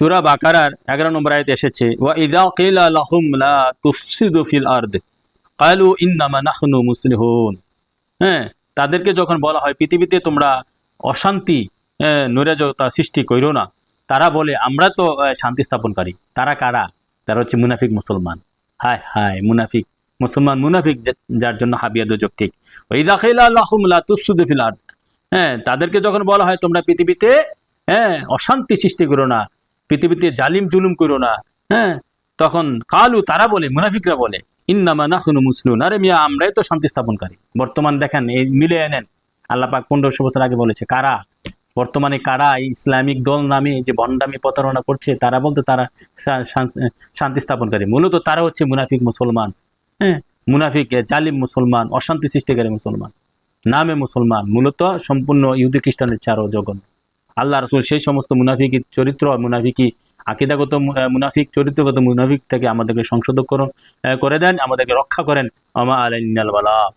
সুরা বাকারার এগারো নম্বর আয়তে এসেছে হ্যাঁ তাদেরকে যখন বলা হয়, পৃথিবীতে তোমরা অশান্তি নৈরাজকতা সৃষ্টি করো না। তারা বলে, আমরা তো শান্তি স্থাপনকারী। তারা কারা? তারা হচ্ছে মুনাফিক মুসলমান। হায় হায়, মুনাফিক, মুসলমান মুনাফিক যার জন্য হাবিয়া দুজক ঠিক। ওই দাখিলা লাহুম লা তুফসিদু ফিল আরদ হ্যাঁ তাদেরকে যখন বলা হয়, তোমরা পৃথিবীতে হ্যাঁ অশান্তি সৃষ্টি করো না। পৃথিবীতে জালিম জুলুম করো না। হ্যাঁ? তখন কালু, তারা বলে, মুনাফিকরা বলে, ইন্নামা নাহনু মুসলুন। আরে মিয়া, আমরাই তো শান্তি স্থাপনকারী। বর্তমান দেখেন, এই মিলে এনেন আল্লাহ পাক পনেরোশো বছর আগে বলেছে, কারা? বর্তমানে কারা ইসলামিক দল নামে যে ভণ্ডামি, প্রতারণা করছে, তারা বলতে তারা শান্তি স্থাপনকারী। মূলত তারা হচ্ছে মুনাফিক মুসলমান। হ্যাঁ? মুনাফিক জালিম মুসলমান, অশান্তি সৃষ্টিকারী মুসলমান। নামে মুসলমান। মূলত সম্পূর্ণ ইহুদি খ্রিস্টানের চারও জগৎ। আল্লাহ রসুল সেই সমস্ত মুনাফিক চরিত্র মুনাফিকি আকিদাগত মুনাফিক চরিত্রগত মুনাফিক থেকে আমাদেরকে সংশোধক করে দেন, আমাদেরকে রক্ষা করেন। আমা আলাইনাল বালা।